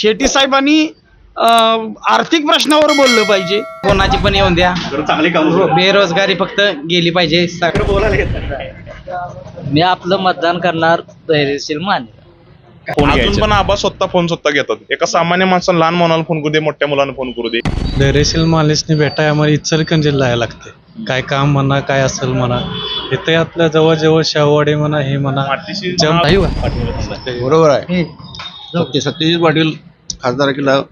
शेट्टी साहेबांनी आर्थिक प्रश्नावर बोललं पाहिजे. कोणाची पण येऊन द्या. चांगली काम बेरोजगारी फक्त गेली पाहिजे. मी आपलं मतदान करणार धैर्यशील माने. अजून पण आबा स्वतः फोन स्वतः घेतात. एका सामान्य माणसाला लहान मुलाला फोन करू दे मोठ्या मुलांना फोन करू दे. धैर्यशील माणूसनी भेटाय आम्हाला इचलकरंजीला जायला लागते. काय काम म्हणा काय असेल म्हणा. इथे आपल्या जवळ जवळ शाहूवाडी म्हणा हे म्हणा. जम- बरोबर आहे. सत्य सत्यजित पाटील खासदारकीला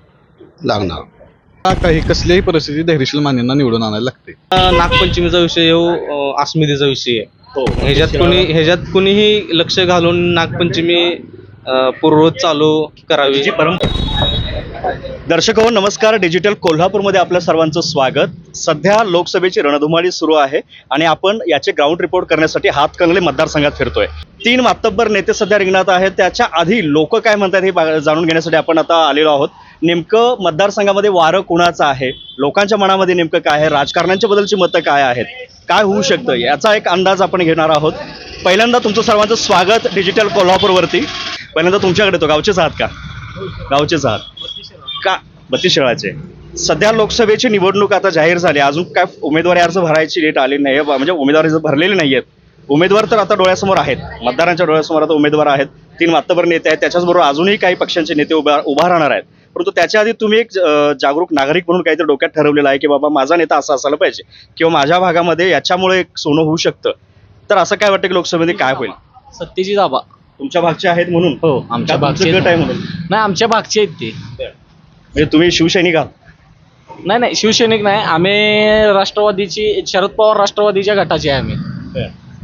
लागणार. काही कसल्याही परिस्थितीत धैर्यशील मानेंना निवडून आणायला लागते. नागपंचमीचा विषय येऊ अस्मितेचा विषय आहे. ह्याच्यात कुणी ह्याच्यात कुणीही लक्ष घालून नागपंचमी अं, पूर्ववत चालू करावी. जी परंपरा दर्शक हो नमस्कार. डिजिटल कोल्हापूरमध्ये आपल्या सर्वांचं स्वागत. सध्या लोकसभेची रणधुमाळी सुरू आहे आणि आपण याचे ग्राउंड रिपोर्ट करण्यासाठी हातकंगले मतदारसंघात फिरतोय. तीन मातब्बर नेते सध्या रिंगणात आहेत. त्याच्या आधी लोक काय म्हणतात हे जाणून घेण्यासाठी आपण आता आलेलो आहोत. नेमकं मतदारसंघामध्ये वारं कुणाचं आहे? लोकांच्या मनामध्ये नेमकं काय आहे? राजकारण्यांच्या बद्दलची मतं काय आहेत? काय होऊ शकतं? याचा एक अंदाज आपण घेणार आहोत. पहिल्यांदा तुमचं सर्वांचं स्वागत डिजिटल कोल्हापूरवरती. पहिल्यांदा तुमच्याकडे तो गावचेच आहात का? गावचेच आहात. का बत्तीस शेळाचे सध्या लोकसभेची निवडणूक आता जाहीर झाली. अजून काय उमेदवारी अर्ज भरायची डेट आली नाही म्हणजे उमेदवारी भरलेले नाही आहेत उमेदवार तर आता डोळ्यासमोर आहेत. मतदारांच्या डोळ्यासमोर आता उमेदवार आहेत. तीन मातबर नेते आहेत. त्याच्याचबरोबर अजूनही काही पक्षांचे नेते उभा उभा राहणार आहेत. परंतु त्याच्या आधी तुम्ही एक जागरूक नागरिक म्हणून काहीतरी डोक्यात ठरवलेलं आहे की बाबा माझा नेता असा असायला पाहिजे. किंवा माझ्या भागामध्ये याच्यामुळे एक सोनं होऊ शकतं. तर असं काय वाटतं की लोकसभेमध्ये काय होईल? सत्यजित आबा. तुमच्या भागचे आहेत म्हणून? हो आमच्या भागचे गट आहे म्हणून. नाही आमच्या भागचे आहेत ते. म्हणजे तुम्ही शिवसैनिक आहात. नाही नाही शिवसैनिक नाही. आम्ही राष्ट्रवादीची शरद पवार राष्ट्रवादीच्या गटाचे आहे आम्ही.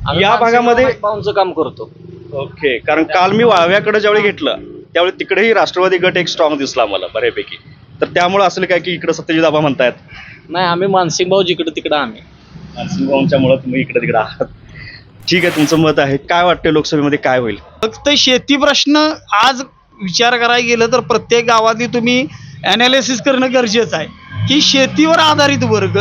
आम्ही या भागामध्ये भाऊंचं काम करतो. ओके कारण काल मी वाळव्याकडे ज्यावेळी घेतलं त्यावेळी तिकडेही राष्ट्रवादी गट एक स्ट्रॉंग दिसला मला बऱ्यापैकी. तर त्यामुळे असलं काय की इकडे सत्यजित आबा म्हणतायत? नाही आम्ही मानसिंग भाऊ जिकडं तिकडं आम्ही. नरसिंहभाऊंच्यामुळे तुम्ही इकडे तिकडे आहात. ठीक आहे तुमचं मत आहे. काय वाटतं लोकसभेमध्ये काय होईल? फक्त शेती प्रश्न आज विचार करायला गेलं तर प्रत्येक गावातली तुम्ही अनालिसिस करणं गरजेचं आहे. की शेतीवर आधारित वर्ग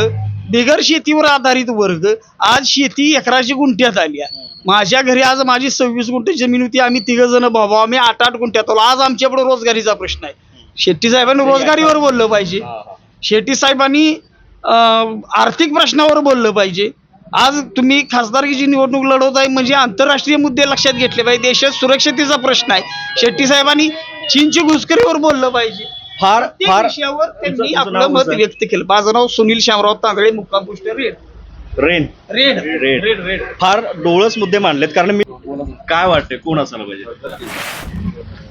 बिगर शेतीवर आधारित वर्ग आज शेती एकराची गुंठ्यात आली आहे. माझ्या घरी आज माझी सव्वीस गुंठे जमीन होती आम्ही तिघ जण भाऊ आम्ही आठ आठ गुंठ्यात आलो. आज आमच्याकडे रोजगारीचा प्रश्न आहे. शेट्टी साहेबांनी रोजगारीवर बोललं पाहिजे. शेट्टी साहेबांनी आर्थिक प्रश्नावर बोललं पाहिजे. आज तुम्ही खासदारकीची निवडणूक लढवत आहे म्हणजे आंतरराष्ट्रीय मुद्दे लक्षात घेतले पाहिजे. देशात सुरक्षतेचा प्रश्न आहे. शेट्टी साहेबांनी चीनची घुसखोरीवर बोललं पाहिजे. फार फार विषयावर त्यांनी आपलं मत? व्यक्त केलं. माझं नाव सुनील शामराव तांदळे मुक्काम पोस्ट रेड. रेन रेड. रेड. रेड रेड. फार डोळस मुद्दे मांडलेत कारण मी काय वाटतंय? कोण असायला पाहिजे?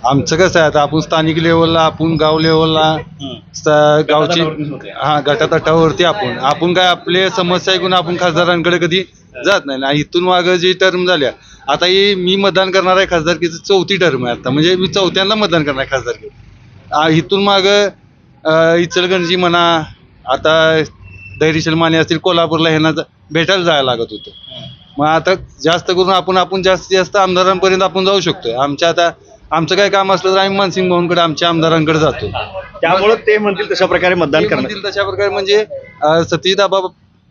आमचं कसं आहे आता आपण स्थानिक लेवलला आपण गाव लेवलला. स- गावची. हा गटातटावरती आपण. आपण काय आपले समस्या ऐकून आपण खासदारांकडे कधी जात नाही. आणि इथून मागं जी टर्म झाल्या आता ही मी मतदान करणार आहे खासदारकीची चौथी टर्म आहे आता. म्हणजे मी चौथ्यांदा मतदान करणार आहे खासदारकी आ, इथून मागं इचलगंजी म्हणा आता धैर्यशील माने असतील कोल्हापूरला ह्यांना भेटायला जायला लागत होतं. मग आता जास्त करून आपण आपण जास्तीत जास्त आमदारांपर्यंत आपण जाऊ शकतोय. आमच्या आता आमचं काय काम असलं तर आम्ही मानसिंग भाऊंकडे आमच्या आमदारांकडे जातो. त्यामुळे ते म्हणतील तशा प्रकारे मतदान म्हणतील तशा प्रकारे म्हणजे सतीदाबा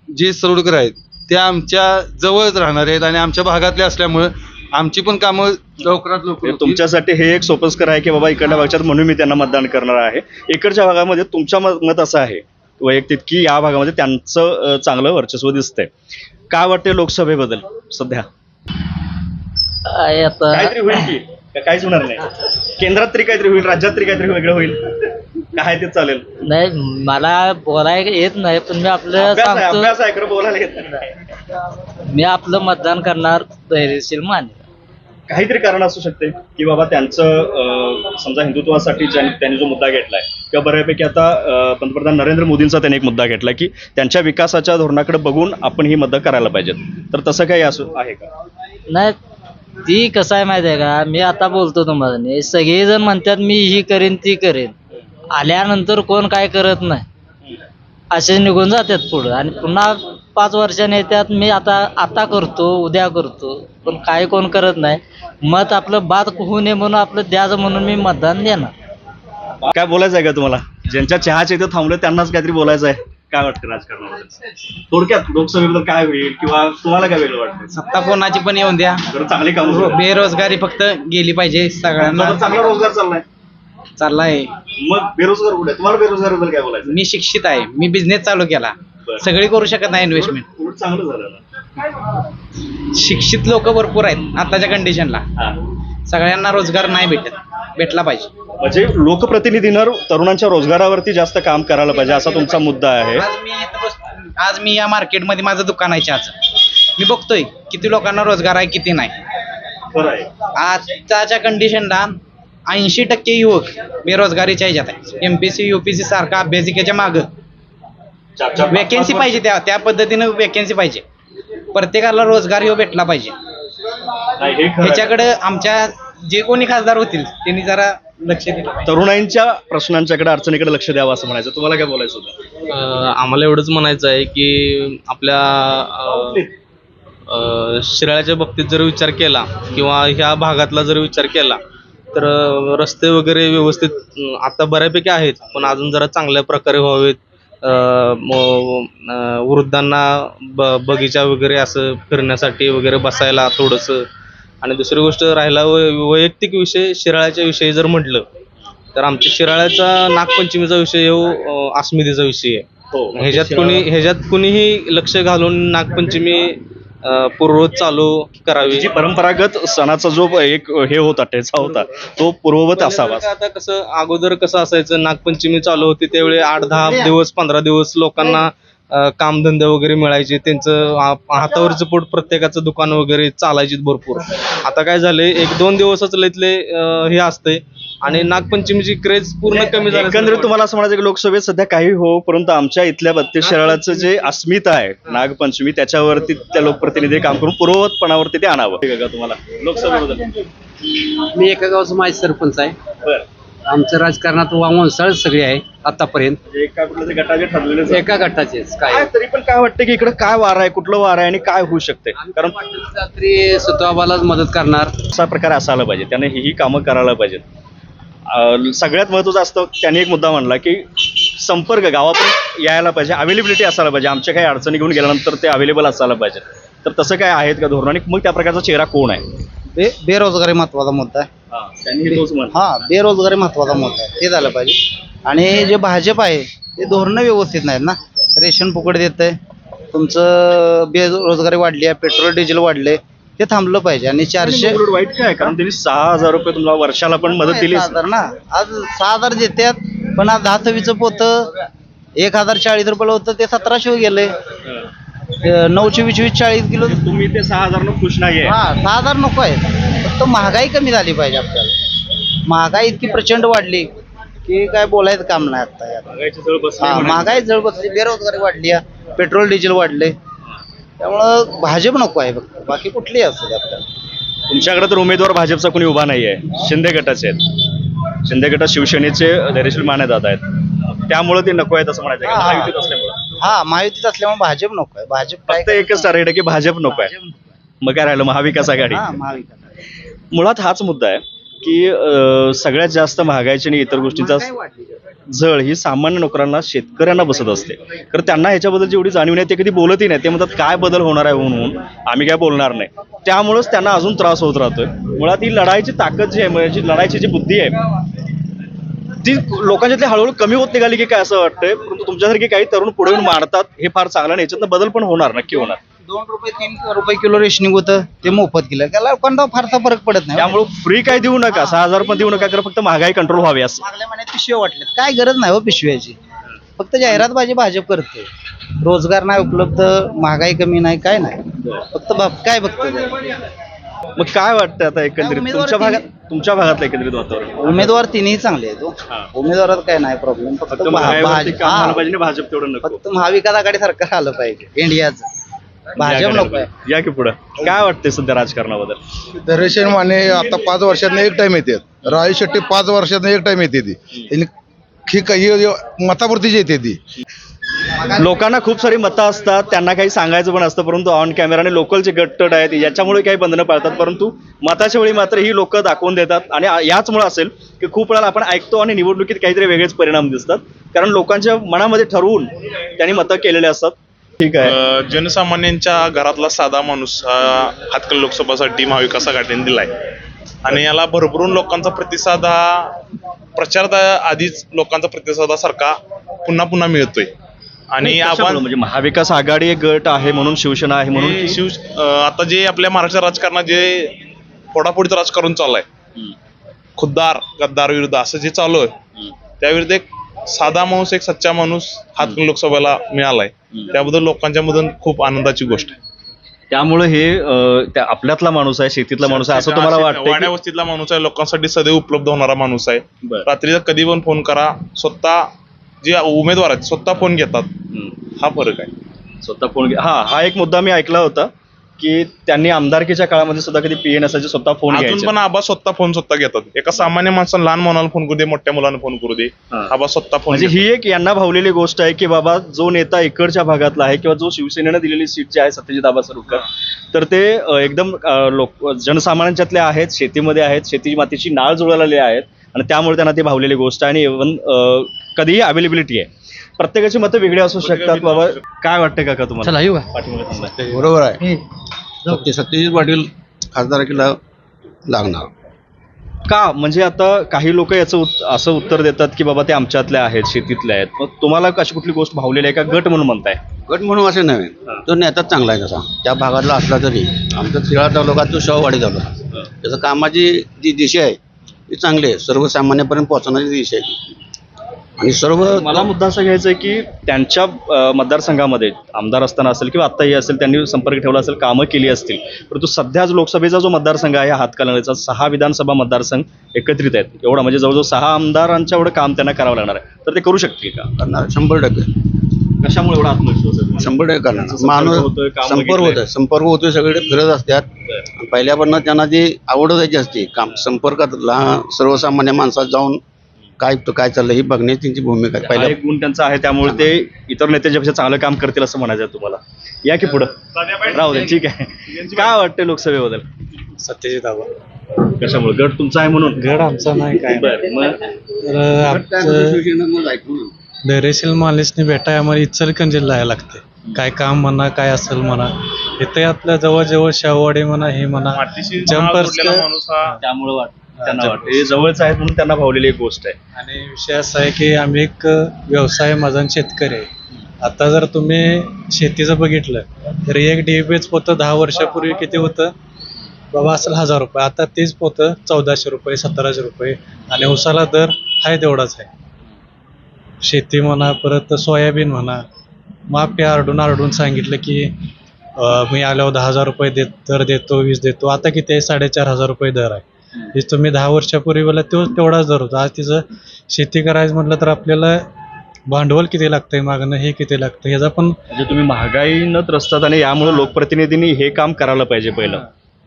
जे सरोडकर आहेत ते आमच्या जवळच राहणार आहेत आणि आमच्या भागातले असल्यामुळे आमची पण कामं लवकरात लवकर म्हणजे होतील. तुमच्यासाठी हे एक सोपस्कर आहे की बाबा इकडल्या भागात म्हणून मी त्यांना मतदान करणार आहे. इकडच्या भागामध्ये तुमच्या मत मत असं आहे वैयक्तिक की या भागामध्ये त्यांचं अं, चांगलं वर्चस्व दिसतंय. काय वाटते लोकसभेबद्दल सध्या? आता? काहीतरी होईल की. का काहीच होणार नाही. केंद्रात तरी काहीतरी होईल राज्यात तरी काहीतरी वेगळं होईल. काय ते चालेल? नाही मला बोलायला येत नाही पण मी आपलं अभ्यास आहे सांगतो अभ्यास आहे खरं बोलायला येत नाही. मी आपलं मतदान करणार धैर्यशील माने काहीतरी कारण असू शकते की बाबा त्यांचं समजा हिंदुत्वासाठी त्यांनी जो मुद्दा घेतलाय किंवा बऱ्यापैकी आता पंतप्रधान नरेंद्र मोदींचा त्यांनी एक मुद्दा घेतला की त्यांच्या विकासाच्या धोरणाकडे बघून आपण ही मदत करायला पाहिजेत. तर तसं काही असं आहे का? नाही ती कसं आहे माहिती आहे का? मी आता बोलतो तुम्हाला सगळेजण म्हणतात मी ही करेन ती करेन. आल्यानंतर कोण काय करत नाही. असे निघून जातात पुढं आणि पुन्हा पाच वर्षाने येतात. मी आता आता करतो उद्या करतो पण काय कोण करत नाही. मत आपलं बाद होऊ नये म्हणून आपलं द्यायचं म्हणून मी मतदान देणार. काय बोलायचं आहे का तुम्हाला? ज्यांच्या चहाच्या इथं थांबले त्यांनाच काहीतरी बोलायचं आहे. काय वाटतं राजकारणाबद्दल थोडक्यात लोकसभेबद्दल काय होईल किंवा तुम्हाला काय वेगळं वाटतं सत्ता कोणाची पण येऊन द्या. जर चांगली कामं बेरोजगारी फक्त गेली पाहिजे सगळ्यांना. चांगला रोजगार चाललाय. चाललाय. मग बेरोजगार कुठे? तुम्हाला बेरोजगार काय बोलायचं मी शिक्षित आहे. मी बिझनेस चालू केला. सगळी करू शकत नाही इन्व्हेस्टमेंट उलट चांगलं झालं ना. शिक्षित लोक भरपूर आहेत आताच्या कंडिशनला हा. सगळ्यांना रोजगार नाही भेटत भेटला पाहिजे. म्हणजे लोकप्रतिनिधीनं तरुणांच्या रोजगारावरती जास्त काम करायला पाहिजे असा तुमचा मुद्दा आहे. आज मी इथं बस- आज मी या मार्केटमध्ये माझं दुकान आहे चहाचं. मी बघतोय किती लोकांना रोजगार आहे किती नाही. खरं आहे. आताच्या कंडिशनला ऐंशी टक्के युवक बेरोजगारीच्या ह्याच्यात आहे. एमपीसी युपीसी सारखा अभ्यासिकेच्या मागं. वेकेन्सी पाहिजे त्या त्या पद्धतीनं वेकेन्सी पाहिजे. प्रत्येकाला रोजगार ह्यो भेटला पाहिजे. नाही, हे खरं आहे. ह्याच्याकडे आमच्या जे कोणी खासदार होतील त्यांनी जरा लक्ष दिलं पाहिजे. तरुणांच्या प्रश्नांच्याकडे अडचणीकडे लक्ष द्यावं असं म्हणायचं. तुम्हाला काय बोलायचं होतं? अं, आम्हाला एवढंच म्हणायचं आहे की आपल्या अं, अं, शिराळ्याच्या बाबतीत जर विचार केला किंवा ह्या भागातला जर विचार केला तर अं, रस्ते वगैरे व्यवस्थित अं, आता बऱ्यापैकी आहेत पण अजून जरा चांगल्या प्रकारे व्हावेत. वृद्धांना ब बगीचा वगैरे असं फिरण्यासाठी वगैरे बसायला थोडंसं. आणि दुसरी गोष्ट राहिला वै- वैयक्तिक विषय शिराळ्याच्या विषयी जर म्हटलं तर आमच्या शिराळ्याचा नागपंचमीचा विषय हो अस्मितेचा विषय आहे. हो ह्याच्यात कोणी ह्याच्यात कुणीही लक्ष घालून नागपंचमी पूर्ववत चालू करावी. जी परंपरागत सणाचा जो एक हे होता टेचा होता तो पूर्ववत असावा आता कसं अगोदर कसं असायचं नागपंचमी चालू होती त्यावेळी आठ दहा दिवस पंधरा दिवस लोकांना अं, कामधंदे वगैरे मिळायचे त्यांचं हा- हातावरचं पोट प्रत्येकाचं दुकान वगैरे चालायची भरपूर. आता काय झालंय एक दोन दिवसच अं, हे असते आणि नागपंचमीची क्रेज पूर्ण कमी झाली एकंदरीत तुम्हाला असं म्हणायचं की लोकसभेत सध्या काही हो परंतु आमच्या इथल्या बत्तीस शहराचं जे अस्मिता आहे नागपंचमी त्याच्यावरती त्या लोकप्रतिनिधी काम करून पूर्ववतपणावरती ते आणावं. ठीक आहे का तुम्हाला? लोकसभेबद्दल. मी एका गावचा माजी सरपंच आहे. बरं. आमच्या राजकारणात वंशाळ सगळे आहे आतापर्यंत. म्हणजे एका तरी गटाचे ठरलेले एका गटाचेच काय? तरी पण काय वाटतं की इकडे काय वार आहे कुठलं वार आहे आणि काय होऊ शकते? कारण रात्री सत्वाबालाच मदत करणार. असा प्रकार असायला पाहिजे त्याने ही ही कामं करायला पाहिजेत. सगळ्यात महत्त्वाचं असतं त्यांनी एक मुद्दा म्हणला की संपर्क गावापर्यंत यायला पाहिजे अवेलेबिलिटी असायला पाहिजे आमच्या काही अडचणी घेऊन गेल्यानंतर ते अवेलेबल असायला पाहिजे. तर तसं काय आहेत का धोरण आणि मग त्या प्रकारचा चेहरा कोण आहे? बे बेरोजगारी महत्त्वाचा मुद्दा आहे. त्यांनी तोच म्हणला. हा बेरोजगारी महत्त्वाचा मुद्दा आहे. ते झालं पाहिजे. आणि जे भाजप आहे ते धोरणं व्यवस्थित नाहीत ना. रेशन फुकट देत आहे तुमचं बेरोजगारी वाढली आहे पेट्रोल डिझेल वाढले. ते थांबलं पाहिजे. आणि चारशे उलट वाईट काय कारण त्यांनी सहा हजार रुपये तुम्हाला वर्षाला पण मदत दिली हजार ना. आज सहा हजार देतात पण आज दहा चवीचं पोतं एक हजार चाळीस रुपयाला होतं ते सतराशे गेले. नऊशे वीस वीस चाळीस किलो. तुम्ही ते सहा हजार खुश नाहीये. हा सहा हजार नको आहे फक्त महागाई कमी झाली पाहिजे आपल्याला. महागाई इतकी प्रचंड वाढली की काय बोलायचं काम नाही आता हा म्हणायची. महागाई जळ बसली बेरोजगारी वाढली आहे, पेट्रोल डिझेल वाढले. त्यामुळं भाजप नको आहे फक्त. बाकी कुठलीही असू दे आपल्याला तुमच्याकडे तर उमेदवार भाजपचा कोणी उभा नाहीये. शिंदे गटाचे आहेत. शिंदे गटात शिवसेनेचे धैर्यशील माने दादा आहेत. त्यामुळे ते नको आहेत असं म्हणायचं आहे? हा. महायुतीत असल्यामुळं. हा महायुतीत असल्यामुळे भाजप नको आहे. भाजप काय फक्त एकच टार्गेट आहे की भाजप नको आहे. भाजप नको आहे. मग काय राहिलं? महाविकास आघाडी. हा महाविकास मुळात हाच मुद्दा आहे. की सगळ्यात जास्त महागाईची आणि इतर गोष्टींचा झळ ही सामान्य नोकरांना शेतकऱ्यांना बसत असते. तर त्यांना ह्याच्याबद्दल जेवढी जाणीव नाही ते कधी बोलतही नाही. ते म्हणतात काय बदल होणार आहे म्हणून? आम्ही काय बोलणार नाही. त्यामुळेच त्यांना अजून त्रास होत राहतोय. मुळात ही लढाईची ताकद जी आहे म्हणजे लढाईची जी बुद्धी आहे ती लोकांच्यातली हळूहळू कमी होत निघाली की काय असं वाटतंय? परंतु तुमच्यासारखे काही तरुण पुढे येऊन मारतात हे फार चांगलं आणि याच्यातनं बदल पण होणार नक्की होणार. दोन रुपये तीन रुपये किलो रेशनिंग होतं ते मोफत केलं. त्याला लोकांना फारसा फरक पडत नाही. त्यामुळे फ्री काय देऊ नका. सहा हजार पण देऊ नका कारण फक्त महागाई कंट्रोल व्हावी असं. मागल्या महिन्यात पिशव्या वाटल्यात. काय गरज नाही हो पिशव्याची. फक्त जाहिरातबाजी भाजप करते रोजगार नाही उपलब्ध महागाई कमी नाही काय नाही. फक्त बाप काय बघतो मग काय वाटतं आता एकंदरीत? उमेदवार तुमच्या भागात तुमच्या भागातलं एकंदरीत वातावरण? उमेदवार तिन्ही चांगले आहेत हो. हा. उमेदवारात काय नाही प्रॉब्लेम फक्त फक्त भा- महागाईवरती भाज- काम झालं. पाहिजे आणि भाजप तेवढं नको. फक्त महाविकास आघाडी सरकार आलं पाहिजे इंडियाचं. भाजप नको आहे. या की पुढं? काय वाटतंय सध्या राजकारणाबद्दल? धैर्यशील माने आता पाच वर्षात एक टाइम येतात राजू शेट्टी पाच वर्षात एक टाइम येते ती. आणि ही काही मतापुरतीच येते ती. लोकांना खूप सारी मतं असतात त्यांना काही सांगायचं पण असतं परंतु ऑन कॅमेराने लोकलचे गटतट आहेत याच्यामुळे काही बंधनं पाळतात परंतु मताच्या वेळी मात्र ही लोक दाखवून देतात. आणि याचमुळे असेल की खूप वेळा आपण ऐकतो आणि निवडणुकीत काहीतरी वेगळेच परिणाम दिसतात. कारण लोकांच्या मनामध्ये ठरवून त्यांनी मतं केलेले असतात. ठीक आहे. अ, जनसामान्यांच्या घरातला साधा माणूस हा हातकल लोकसभासाठी महाविकास आघाडीने दिलाय. आणि याला भरभरून लोकांचा प्रतिसाद हा प्रचारात आधीच लोकांचा प्रतिसाद सारखा पुन्हा पुन्हा मिळतोय. आणि कशामुळं? आपण म्हणजे महाविकास आघाडी एक गट आहे म्हणून शिवसेना आहे म्हणून? की- शिव अं, आता जे आपल्या महाराष्ट्र राजकारणात जे फोडाफोडीचं राजकारण चालू आहे. खुद्दार गद्दार विरुद्ध असं जे चालू आहे त्याविरुद्ध एक साधा माणूस एक सच्चा माणूस हात लोकसभेला मिळालाय. त्याबद्दल लोकांच्या मधून खूप आनंदाची गोष्ट आहे. त्यामुळे हे अं, त्या आपल्यातला माणूस आहे शेतीतला माणूस आहे असं तुम्हाला वाटतं वाड्या वस्तीतला माणूस आहे लोकांसाठी सदैव उपलब्ध होणारा माणूस आहे. बरं. रात्रीचा कधी पण फोन करा स्वतः जे उमेदवार आहेत स्वतः फोन घेतात. हा फरक आहे. स्वतः फोन घे- हा हा एक मुद्दा मी ऐकला होता. की त्यांनी आमदारकीच्या काळामध्ये सुद्धा कधी पीए नसायचे स्वतः फोन अजून घ्यायचे. पण आबा स्वतः फोन स्वतः घेतात. एका सामान्य माणसाला लहान मुलाला फोन करू दे मोठ्या मुलांना फोन करू दे. हा. आबा स्वतः फोन म्हणजे ही एक यांना भावलेली गोष्ट आहे की बाबा जो नेता इकडच्या भागातला आहे किंवा जो शिवसेनेनं दिलेली सीट जी आहे सत्यजित आबा सरोडकर तर ते अं, एकदम अं, लोक जनसामान्यांच्यातले आहेत शेतीमध्ये आहेत शेती मातीची नाळ जुळलेली आहेत आणि त्यामुळे त्यांना ती भावलेली गोष्ट आहे आणि इव्हन कधीही अवेलेबिलिटी आहे. प्रत्येकाची मतं वेगळी असू शकतात बाबा. काय वाटतं काका तुम्हाला? चला येऊ का. बरोबर आहे. सत्य सत्यजित पाटील खासदारकीला लागणार. का? म्हणजे आता काही लोक याचं उत- असं उत्तर देतात की बाबा ते आमच्यातले आहेत शेतीतले आहेत. मग तुम्हाला कशी कुठली गोष्ट भावलेली आहे का? गट म्हणून म्हणताय. गट म्हणून असे नव्हे. तो नेता चांगला आहे तसा. त्या भागातला असला तरी. आमचा शिराळा तालुका तो शववाडी तालुका. त्याचं कामाची जी दिशा आहे ती चांगली आहे. सर्वसामान्यपर्यंत पोहोचणारी दिशा आहे. आणि सर्व मला मुद्दा असा घ्यायचा आहे की त्यांच्या मतदारसंघामध्ये आमदार असताना असेल किंवा आत्ताही असेल त्यांनी संपर्क ठेवला असेल कामं केली असतील परंतु सध्या लोकसभेचा जो मतदारसंघ आहे हा हातकणंगलेचा सहा विधानसभा मतदारसंघ एकत्रित आहेत. एवढा म्हणजे जवळजवळ सहा आमदारांच्या एवढं काम त्यांना करावं लागणार आहे. तर ते करू शकतील का? करणार. शंभर टक्के. कशामुळे एवढा आत्मविश्वास? शंभर टक्के करणार. माणूस संपर्क. होतोय. संपर्क होतोय सगळीकडे फिरत असतात पहिल्यापासून त्यांना जी आवड द्यायची असते काम संपर्कात लहान सर्वसामान्य माणसात जाऊन काय काय चाललंय ही बघण्याची त्यांची भूमिका आहे. हा पहिल्या एक गुण त्यांचा आहे त्यामुळे ते इतर नेत्यांच्यापेक्षा चांगलं काम करतील असं म्हणायचं आहे तुम्हाला. या की पुढं? राहू दे ठीक आहे. काय वाटतं लोकसभेबद्दल? सत्यजित आबा कशामुळे? गट तुमचा आहे म्हणून? गड आमचा नाही काय बरं मग? तर आमचं धैर्यशील मालिसने भेटाय आम्हाला इचलकरंजीला जायला लागते. काय काम म्हणा काय असेल म्हणा. इथे आपल्या जवळजवळ शाहवाडी म्हणा हे म्हणा. हा. त्यामुळे वाट त्यांना वाटतं. हे जवळच आहेत म्हणून त्यांना भावलेली एक गोष्ट आहे. आणि विषय असा आहे की आम्ही एक व्यवसाय माझा शेतकरी आहे. आता जर तुम्ही शेतीचं बघितलं तर एक डीबीच पोतं दहा वर्षापूर्वी किती होतं? बाबा असेल हजार रुपये. आता तेच पोतं चौदाशे रुपये सतराशे रुपये. आणि उसाला दर हाय तेवढाच आहे. शेती म्हणा परत सोयाबीन म्हणा. माफी आरडून आरडून सांगितलं की मी आल्यावर दहा हजार रुपये देत दर देतो वीस देतो. आता किती आहे? साडेचार हजार रुपये दर आहे. हे तुम्ही दहा वर्षापूर्वी बोला तो तेवढाच दर होता. आज तिचं शेती करायचं म्हटलं तर आपल्याला भांडवल किती लागतंय मागणं हे किती लागतं ह्याचा पण म्हणजे तुम्ही महागाई न त्रसतात आणि यामुळे लोकप्रतिनिधींनी हे काम करायला पाहिजे पहिलं.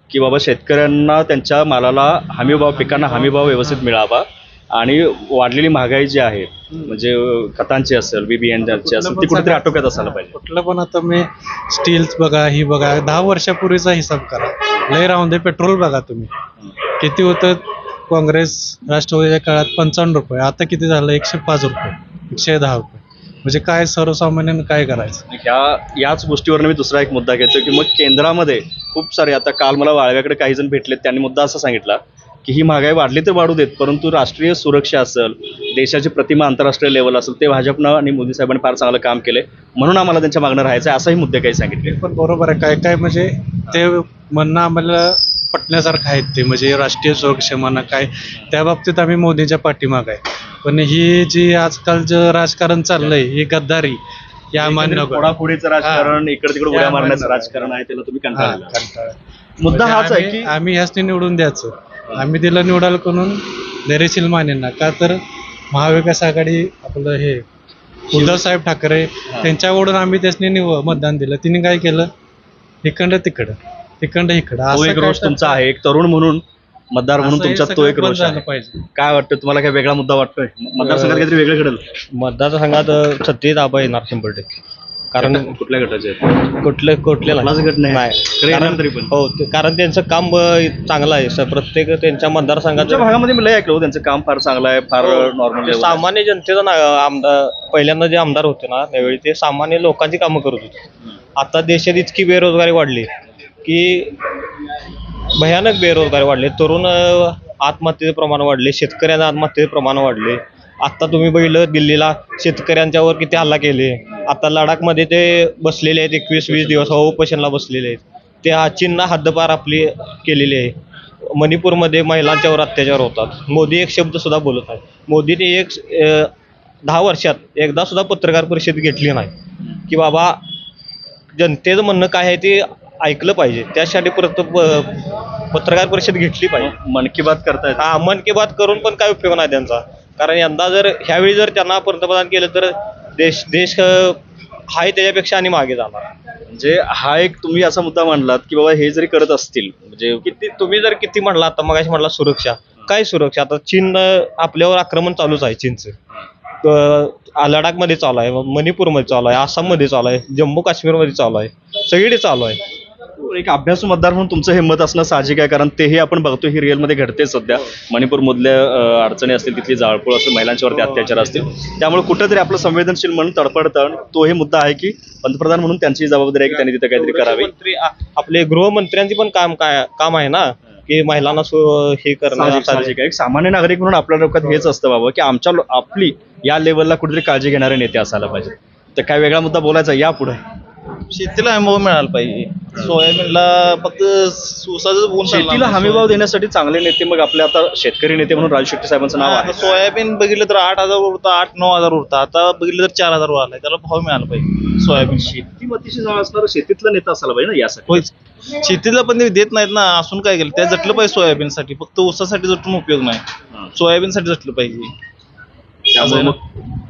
की बाबा शेतकऱ्यांना त्यांच्या मालाला हमीभाव पिकांना हमीभाव व्यवस्थित मिळावा आणि वाढलेली महागाई जी आहे म्हणजे खतांची असेल बी बियाण्यांची असेल ती कुठेतरी आटोक्यात असायला पाहिजे. कुठलं पण आता मी स्टील्स बघा ही बघा दहा वर्षापूर्वीचा हिसाब करा. लय राहून दे पेट्रोल बघा तुम्ही. किती होतं काँग्रेस राष्ट्रवादीच्या काळात? पंचावन्न रुपये. आता किती झालं? एकशे पाच रुपये. एकशे दहा रुपये. म्हणजे काय सर्वसामान्यानं काय करायचं? ह्या याच गोष्टीवर मी दुसरा एक मुद्दा घेतो की मग केंद्रामध्ये खूप सारे आता काल मला वाळव्याकडे काही जण भेटले त्यांनी मुद्दा असा सांगितला की ही महागाई वाढली तर वाढू देत परंतु राष्ट्रीय सुरक्षा असेल देशाची प्रतिमा आंतरराष्ट्रीय लेवल असेल ते भाजपनं आणि मोदी साहेबांनी फार चांगलं काम केलंय. म्हणून आम्हाला त्यांच्या मागणं राहायचं आहे असाही मुद्दे काही सांगितले. पण बरोबर आहे. काय काय म्हणजे ते म्हणणं आम्हाला पटण्यासारखं आहेत ते म्हणजे राष्ट्रीय सुरक्षा म्हणा काय त्या बाबतीत आम्ही मोदींच्या पाठीमाग आहे. पण ही जी आजकाल जे राजकारण चाललंय ही गद्दारी या मान्य फोडाफोडीचं राजकारण इकडे तिकडे उड्या मारण्याचं राजकारण आहे त्याला तुम्ही कंटाळा. मुद्दा म्हणजे हाच आहे आम्ही- की आम्ही ह्याचने निवडून द्यायचं. आम्ही दिलं निवडाल करून धैर्यशील मानेंना. का तर महाविकास आघाडी आपलं हे उद्धव साहेब ठाकरे त्यांच्याकडून आम्ही त्यासनी निव मतदान दिलं. तिने काय केलं? इकडं तिकडं तिकडं इकडं. तो असं एक काय रोष तर- तुमचा आहे एक तरुण म्हणून मतदार म्हणून असं हे तुमच्यात तो सगळं एक बंद रोष झालं आहे पाहिजे. काय वाटतं तुम्हाला? काय वेगळा मुद्दा वाटतोय? मतदारसंघात काहीतरी वेगळं घडेल. मतदारसंघात सत्यजित आबा येणार शंभर टक्के. कारण कुठल्या गटाचे आहेत? कुठले कुठले कुठलाच गट नाही. नाही. इकडे येणार तरी पण. हो ते- कारण त्यांचं काम अं, चांगलं आहे. स- प्रत्येक त्यांच्या मतदारसंघात तुमच्या भागामध्ये मी लय ऐकलं हो, त्यांचं काम फार चांगलं आहे फार नॉर्मल ते सामान्य जनतेचा ना आमदार पहिल्यांदा जे आमदार होते ना त्यावेळी ते सामान्य लोकांची कामं करत होते. आता देशात इतकी बेरोजगारी वाढली. की भयानक बेरोजगारी वाढली. तरुण आत्महत्येचे प्रमाण वाढले शेतकऱ्यांना आत्महत्येचे प्रमाण वाढले. आत्ता तुम्ही बघितलं दिल्लीला शेतकऱ्यांच्यावर किती हल्ला केले. आता लडाखमध्ये ते बसलेले आहेत एकवीस वीस दिवस हो, उपोषणला बसलेले आहेत. ते हा चीननं हद्दपार आपली केलेली आहे. मणिपूरमध्ये महिलांच्यावर अत्याचार होतात. मोदी एक शब्दसुद्धा बोलत नाही. मोदीने एक दहा वर्षात एकदासुद्धा पत्रकार परिषद घेतली नाही. की बाबा जनतेचं म्हणणं काय आहे ते ऐकलं पाहिजे. त्यासाठी परत पत्रकार परिषद घेतली पाहिजे. मन की बात करतायत. हा मन की बात करून पण काय उपयोग नाही त्यांचा. कारण यंदा जर ह्यावेळी जर त्यांना पंतप्रधान केलं तर देश देश हाय त्याच्यापेक्षा आणि मागे जाणार. म्हणजे हा एक तुम्ही असा मुद्दा मांडलात की बाबा हे जरी करत असतील म्हणजे किती तुम्ही जर किती म्हणला आता मगाशी म्हणला सुरक्षा. काय सुरक्षा? आता चीन आपल्यावर आक्रमण चालूच आहे चीनचं. लडाखमध्ये चालू आहे मणिपूरमध्ये चालू आहे आसाममध्ये चालू आहे जम्मू काश्मीरमध्ये चालू आहे सगळीकडे चालू आहे. एक अभ्यासू मतदार म्हणून तुमचं हे मत असणं साहजिक आहे कारण तेही आपण बघतो ही रिअलमध्ये घडते सध्या. मणिपूरमधल्या अं, अडचणी असतील तिथली जाळपोळ असेल महिलांच्यावरती अत्याचार असतील. त्यामुळे कुठंतरी आपलं संवेदनशील तडपडतं आणि तो हे मुद्दा आहे की पंतप्रधान म्हणून त्यांची जबाबदारी आहे की त्यांनी तिथे काहीतरी करावे. मंत्री आ- आपले गृहमंत्र्यांची पण काम काय काम आहे ना की महिलांना सु- हे करणं साहजिक साहजिक आहे. एक सामान्य नागरिक म्हणून आपल्या डोक्यात हेच असतं बाबा की आमच्या लो- आपली या लेवलला कुठेतरी काळजी घेणारे नेते असायला पाहिजे तर काय वेगळा मुद्दा बोलायचा या पुढे. शेतीला हमीभाव मिळाला पाहिजे. सोयाबीनला फक्त ऊसाचं ऊन शेतीला. हमीभाव देण्यासाठी चांगले नेते मग आपले आता शेतकरी नेते म्हणून राजू शेट्टी साहेबांचं नाव आहे. सोयाबीन बघितलं तर आठ हजार होता आठ नऊ हजार होता आता बघितलं तर चार हजार वर आलाय. त्याला भाव मिळाला पाहिजे सोयाबीन शेतीमतीशी जाळ असणार शेतीतला नेता असायला पाहिजे ना यासाठी. शेतीला पण ते देत नाहीत ना. असून काय केलं? त्या जटलं पाहिजे सोयाबीनसाठी. फक्त ऊसासाठी जटून उपयोग नाही. सोयाबीनसाठी जटलं पाहिजे. त्यामुळे मग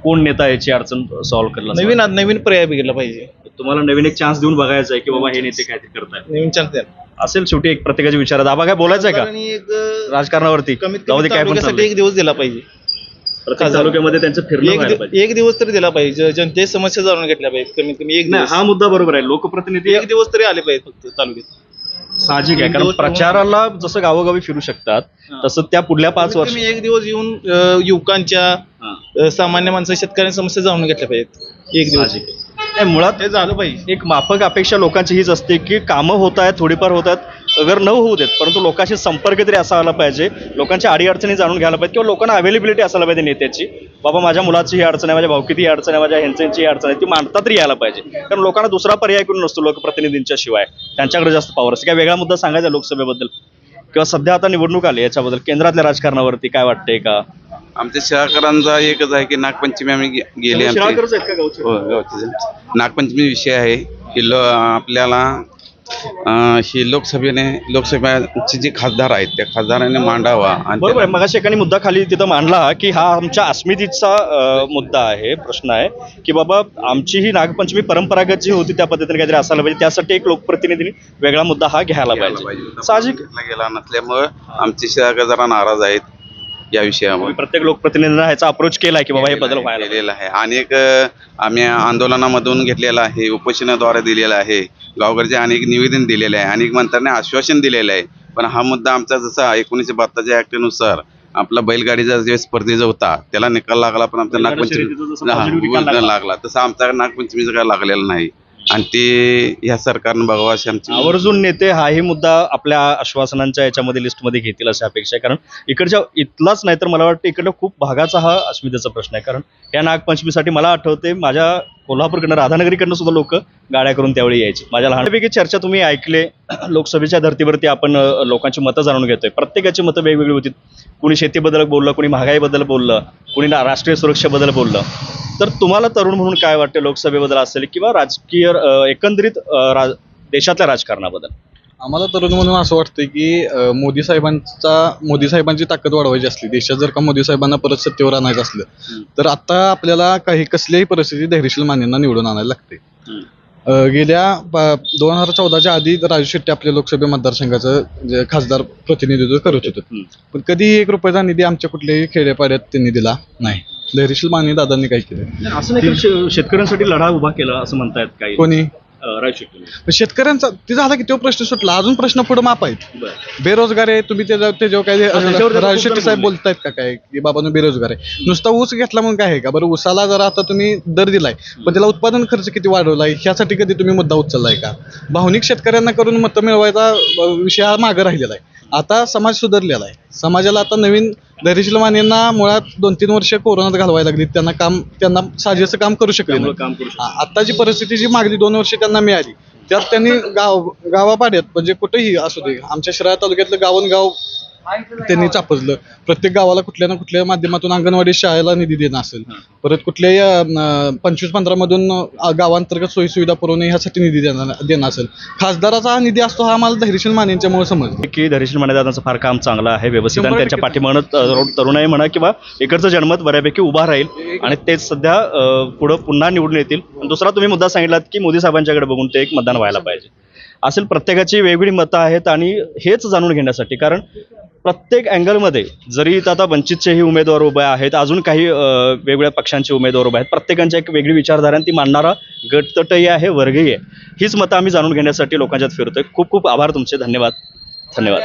कोण नेता याची अडचण सॉल्व्ह करला नवीन नवीन पर्याय बघितला पाहिजे. तुम्हाला नवीन एक चान्स देऊन बघायचं आहे की बाबा हे नेते काहीतरी करतायत. नवीन चान्स द्या. असेल शेवटी एक प्रत्येकाच्या विचारात. आबा काय बोलायचं आहे एक का राजकारणावरती. कमीत जाऊ दे कमी काय पण तालुक्यासाठी चाललंय. एक दिवस दिला पाहिजे. प्रत्येक तालुक्यामध्ये त्यांचं फिरणं एक व्हायला दि- पाहिजे. एक दिवस तरी दिला पाहिजे. जनते समस्या जाणून घेतल्या पाहिजे कमीत कमी एक नाही दिवस. हा मुद्दा बरोबर आहे. लोकप्रतिनिधी एक दिवस तरी आले पाहिजे फक्त तालुक्यात. साहजिक आहे कारण प्रचाराला जसं गावोगावी फिरू शकतात तसं त्या पुढल्या पाच वर्ष एक दिवस येऊन अ, युवकांच्या अ, सामान्य माणसं शेतकऱ्यांच्या समस्या जाणून घेतल्या पाहिजेत. एक दिवस. नाही, मुळात हे झालं पाहिजे. एक माफक अपेक्षा लोकांची हीच असते की कामं होत आहेत थोडीफार होत आहेत अगर न होऊ देत परंतु लोकांशी संपर्क तरी असायला पाहिजे. लोकांच्या अडीअडचणी जाणून घ्यायला पाहिजे किंवा लोकांना अवेलेबिलिटी असायला पाहिजे नेत्याची. बाबा माझ्या मुलाची ही अडचण आहे माझ्या भावकीची ही अडचण आहे माझ्या ह्यांची ही अडचण आहे ती मांडता तरी यायला पाहिजे. कारण लोकांना दुसरा पर्याय करून नसतो लोकप्रतिनिधींच्या शिवाय. त्यांच्याकडे जास्त पावर असते. काय वेगळा मुद्दा सांगायचा लोकसभेबद्दल? किंवा सध्या आता निवडणूक आली याच्याबद्दल केंद्रातल्या राजकारणावरती काय वाटतंय का? आमच्या शिळाकरांचा एकच आहे की नागपंचमी आम्ही गे- गेले आमचे. शिळाकरच आहेत का गावचे? हो गावचे नागपंचमी विषय आहे की लो आपल्याला ही लोकसभेने लोकसभेचे जे खासदार आहेत त्या खासदाराने मांडावा आणि बरोबर आहे. मगाशी एकाने मुद्दा खाली तिथं मांडला की हा आमच्या अस्मितेचा मुद्दा आहे प्रश्न आहे की बाबा आमची ही नागपंचमी परंपरागत जी होती त्या पद्धतीने काहीतरी असायला पाहिजे. त्यासाठी एक लोकप्रतिनिधीने वेगळा मुद्दा हा घ्यायला पाहिजे. साहजिक गेला नसल्यामुळं आमचे जरा नाराज आहेत या विषयावर प्रत्येक लोकप्रतिनिधीने ह्याचा अप्रोच केलाय की बाबा हे बदल व्हायला केलेला आहे. अनेक अ, आम्ही आंदोलनामधून घेतलेला आहे उपोषणाद्वारे दिलेला आहे. गावकरचे अनेक निवेदन दिलेले आहे अनेक मंत्र्यांनी आश्वासन दिलेलं आहे. पण हा मुद्दा आमचा जसा एकोणीसशे बहात्तरच्या ऍक्टनुसार आपला बैलगाडीचा जे स्पर्धेचा होता त्याला निकाल लागला पण आमचा नागपंचमी लागला. लागला. तसा आमचा नागपंचमीचा काय लागलेला नाही. आणि ते ह्या सरकारनं बघावं अशी आमची आवर्जून नेते हाही मुद्दा आपल्या आश्वासनांच्या याच्यामध्ये लिस्टमध्ये घेतील अशी अपेक्षा आहे. कारण इकडच्या इथलाच नाही तर मला वाटतं इकडल्या खूप भागाचा हा अस्मितेचा प्रश्न आहे. कारण या नागपंचमीसाठी मला आठवते माझ्या कोल्हापूरकडनं राधानगरीकडनं सुद्धा लोक गाड्या करून त्यावेळी यायची. माझ्या लहानपैकी चर्चा तुम्ही ऐकले लोकसभेच्या धर्तीवरती आपण लोकांची मतं जाणून घेतोय. प्रत्येकाची मतं वेगवेगळी होती. कुणी शेतीबद्दल बोललं कुणी महागाईबद्दल बोललं कुणी राष्ट्रीय सुरक्षेबद्दल बोललं. तर तुम्हाला तरुण म्हणून काय वाटतं लोकसभेबद्दल असेल किंवा राजकीय एकंदरीत राज- देशातल्या राजकारणाबद्दल? आम्हाला तरुण म्हणून असं वाटतं की मोदी साहेबांचा मोदी साहेबांची ताकद वाढवायची असली देशात जर का मोदी साहेबांना परत सत्तेवर आणायचं असलं तर आता आपल्याला काही कसल्याही परिस्थितीत धैर्यशील मान्यांना निवडून आणायला लागते गेल्या दोन हजार चौदाच्या आधी राजू शेट्टी आपल्या लोकसभा मतदारसंघाचं खासदार प्रतिनिधित्व करत होते. पण कधीही एक रुपयाचा निधी आमच्या कुठल्याही खेड्यापाड्यात त्यांनी दिला नाही. धैर्यशील माने दादांनी काय केलं असं नाही की शेतकऱ्यांसाठी लढा उभा केला असं म्हणतायत काही. कोणी? पण शेतकऱ्यांचा ते झाला की तो प्रश्न सुटला. अजून प्रश्न पुढे माप आहेत. बेरोजगार आहे तुम्ही त्याच्या त्याच्यावर काय राजू शेट्टी साहेब. बोलतायत का काय? की बाबा बेरोजगार आहे. नुसता ऊस घेतला म्हणून काय आहे का? बरं ऊसाला जरा आता तुम्ही दर दिलाय. पण त्याला उत्पादन खर्च किती वाढवलाय? ह्यासाठी कधी तुम्ही मुद्दा उचललाय का? भावनिक शेतकऱ्यांना करून मतं मिळवायचा विषय हा मागे राहिलेला आहे. आता समाज सुधारलेला आहे. समाजाला आता नवीन धैर्यशील मानेंना मुळात दोन तीन वर्ष कोरोनात घालवायला लागली त्यांना काम त्यांना साजेचं काम करू शकले त्यामुळे नाही. काम करू शकतो आ- आत्ताची परिस्थिती जी मागली दोन वर्ष त्यांना मिळाली. त्यात त्यांनी गाव गावापाड्यात म्हणजे कुठेही असू दे आमच्या शिराळा तालुक्यातलं गावन गाव त्यांनी चापजलं. प्रत्येक गावाला कुठल्या ना कुठल्या माध्यमातून अंगणवाडी शाळेला निधी देणं असेल. परत कुठल्याही अं, पंचवीस पंधरा मधून अं, गावांतर्गत सोयीसुविधा पुरवणे ह्यासाठी निधी देणं देणं असेल. खासदाराचा हा निधी असतो हा आम्हाला धैर्यशील मानेंच्यामुळे समजलं की धैर्यशील मानेदादांचं फार काम चांगलं आहे व्यवस्थित आणि शंभर त्यांच्या टक्के. पाठीमागणं तरुण तरुणाई म्हणा किंवा इकडचं जनमत बऱ्यापैकी उभा राहील आणि तेच सध्या अं, पुढं पुन्हा निवडून येतील. आणि दुसरा तुम्ही मुद्दा सांगितलात की मोदी साहेबांच्याकडे बघून ते एक मतदान व्हायला पाहिजे. असेल प्रत्येकाची वेगळी मतं आहेत आणि हेच जाणून घेण्यासाठी. कारण प्रत्येक अँगलमध्ये जरी इथं आता वंचितचेही उमेदवार उभे आहेत अजून काही वेगवेगळ्या पक्षांचे उमेदवार उभे आहेत प्रत्येकांची एक वेगळी विचारधारा आणि ती मांडणारा गटतटही आहे वर्गही आहे. हीच मतं आम्ही जाणून घेण्यासाठी लोकांच्यात फिरतोय. खूप खूप आभार तुमचे. धन्यवाद. धन्यवाद.